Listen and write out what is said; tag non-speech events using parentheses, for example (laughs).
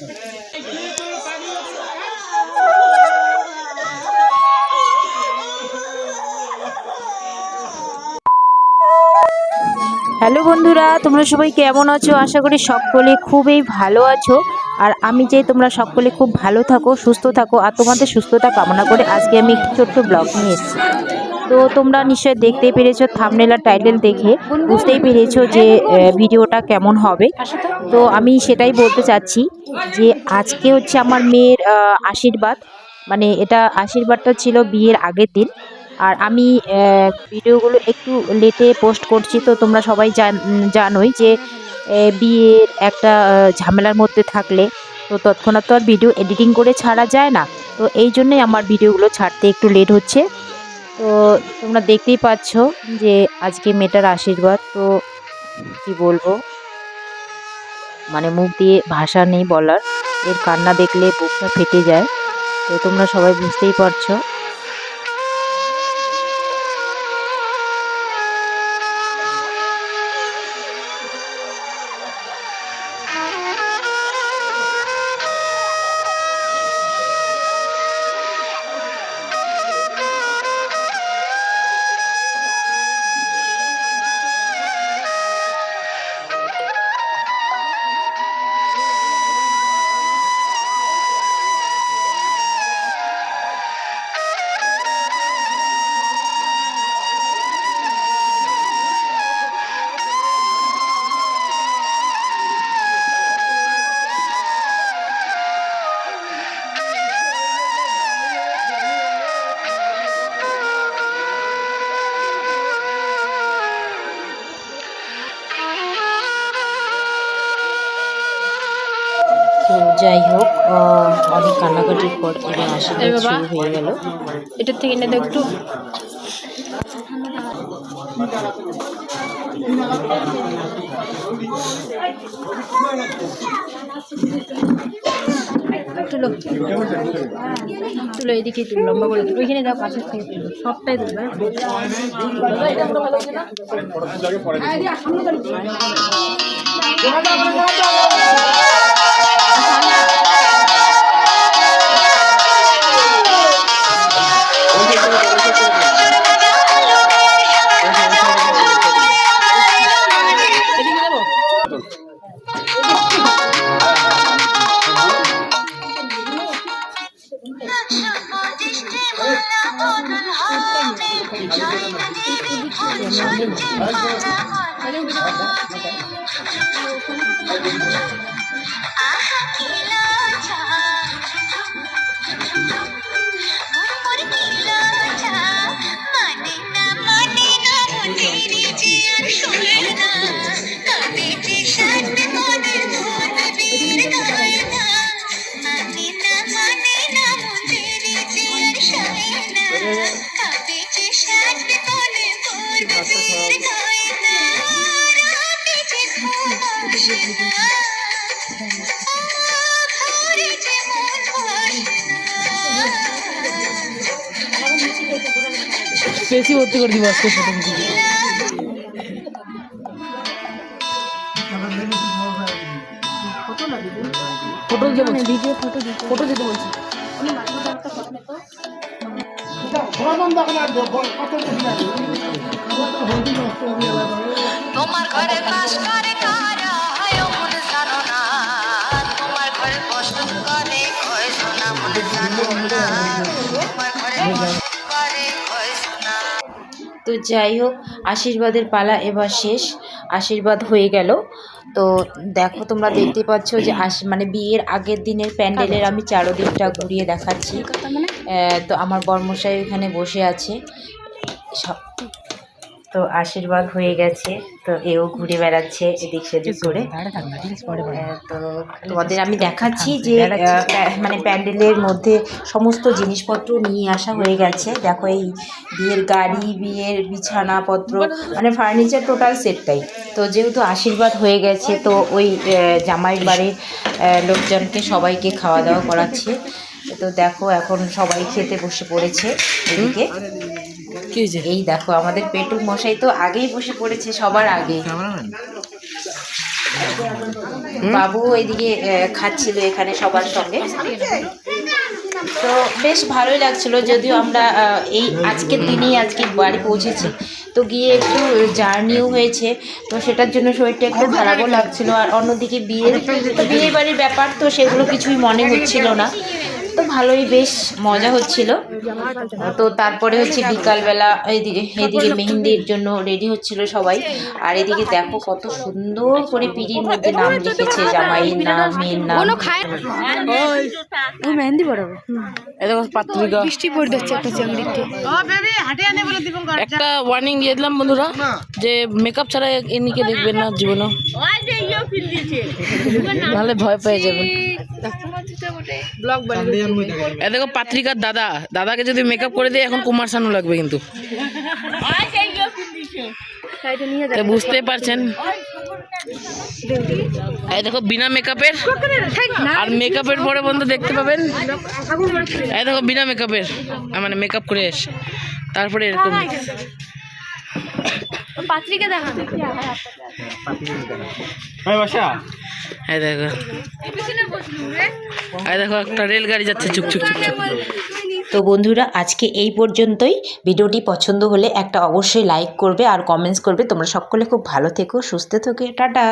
Hello বন্ধুরা, তোমরা সবাই কেমন আছো? আশা করি সকলে খুবই ভালো আছো। আর আমি যে তোমরা সকলে খুব ভালো থাকো, সুস্থ থাকো, আর তোমাদের সুস্থতা কামনা করে আজকে আমি একটি ছোট্ট ব্লগ নিয়ে এসেছি। তো তোমরা নিশ্চয়ই দেখতেই পেরেছ থামনেল টাইটেল দেখে। বুঝতেই পেরেছ যে ভিডিওটা কেমন হবে। তো আমি সেটাই বলতে চাচ্ছি যে, আজকে হচ্ছে আমার মেয়ের আশীর্বাদ। মানে এটা আশীর্বাদটা ছিল বিয়ের আগের দিন। আর আমি ভিডিওগুলো একটু লেটে পোস্ট করছি। তো তোমরা সবাই জান- জানোই যে বিয়ের একটা ঝামেলার মধ্যে থাকলে তো তৎক্ষণাৎ তো আর ভিডিও এডিটিং করে ছাড়া যায় না। তো এই জন্যই আমার ভিডিওগুলো ছাড়তে একটু লেট হচ্ছে। তো তোমরা দেখতেই পাচ্ছ যে আজকে মেয়েটার আশীর্বাদ, তো কি বলব? মানে মুখ দিয়ে ভাষা নেই বলার। এর কান্না দেখলে বুকটা ফেটে যায়। তো তোমরা সবাই বুঝতেই পারছ। যাই হোক আহ, অনেক কান্নাকাটির পর এবার আশীর্বাদ শুরু হয়ে গেল। এটার থেকে এনে দাও একটু। তুলো। তুলো এদিকে তুলো লম্বা করে তুলো। ওইখানে দাও পাশের থেকে তুলো। সবটাই ఆహా বেশি ভর্তি করে দিব আজকে ফটো ফটো দিতে ফটো তোমার ঘরে করে তো যাই হোক আশীর্বাদের পালা এবার শেষ আশীর্বাদ হয়ে গেল। তো দেখো তোমরা দেখতে পাচ্ছ যে আশ- মানে বিয়ের আগের দিনের প্যান্ডেলের আমি চারোদিকটা ঘুরিয়ে দেখাচ্ছি। তো আমার বর্মশাই ওখানে বসে আছে। সব- তো আশীর্বাদ হয়ে গেছে। তো এও ঘুরে বেড়াচ্ছে এদিক সেদিক করে। তো তোমাদের আমি দেখাচ্ছি যে মানে প্যান্ডেলের মধ্যে সমস্ত জিনিসপত্র নিয়ে আসা হয়ে গেছে। দেখো এই বিয়ের গাড়ি বিয়ের বিছানাপত্র মানে ফার্নিচার টোটাল সেটটাই। তো যেহেতু আশীর্বাদ হয়ে গেছে তো ওই জামাইয়ের বাড়ির লোকজনকে সবাইকে খাওয়া দাওয়া করাচ্ছে। তো দেখো এখন সবাই খেতে বসে পড়েছে এদিকে। এই দেখো আমাদের পেটু মশাই তো আগেই বসে পড়েছে সবার আগে। বাবু এদিকে খাচ্ছিল এখানে সবার সঙ্গে। তো বেশ ভালোই লাগছিল যদিও আমরা এই আজকের দিনেই আজকে বাড়ি পৌঁছেছি। তো গিয়ে একটু জার্নিও হয়েছে তো সেটার জন্য শরীরটা একটু খারাপও লাগছিল। আর অন্যদিকে বিয়ে তো বিয়ে বাড়ির ব্যাপার তো সেগুলো কিছুই মনে হচ্ছিল না। তো ভালোই বেশ মজা হচ্ছিল। তো তারপরে হচ্ছে বিকালবেলা এইদিকে এইদিকে মেহেন্দির জন্য রেডি হচ্ছিল সবাই। আর এদিকে দেখো কত সুন্দর করে পিড়ির মধ্যে নাম লিখেছে জামাইয়ের নাম মেয়ের নাম। ওই মেহেন্দি পড়াবো এই পাত্রিকা। বৃষ্টি পড়ে যাচ্ছে একটা চাংড়িতে একটা ওয়ার্নিং দিয়ে দিলাম বন্ধুরা যে মেকআপ ছাড়া দেখবেন না জীবনে নাহলে ভয় পেয়ে যাবেন। এ দেখো পাত্রিকার দাদা দাদাকে যদি মেকআপ করে দেয় এখন কুমার শানু লাগবে কিন্তু। তো বুঝতেই পারছেন? এই দেখো বিনা মেকআপের আর মেকআপের পরে বন্ধু দেখতে পাবেন। এই দেখো বিনা মেকআপের মানে মেকআপ করে এসে। তারপরে এরকম। (laughs) পাত্রিকা দেখা। হ্যাঁ দেখো হ্যাঁ দেখো একটা রেলগাড়ি যাচ্ছে চুক চুক চুক চুক। তো বন্ধুরা আজকে এই পর্যন্তই। ভিডিওটি পছন্দ হলে একটা অবশ্যই লাইক করবে আর কমেন্টস করবে। তোমরা সকলে খুব ভালো থেকো সুস্থ থেকো। টাটা।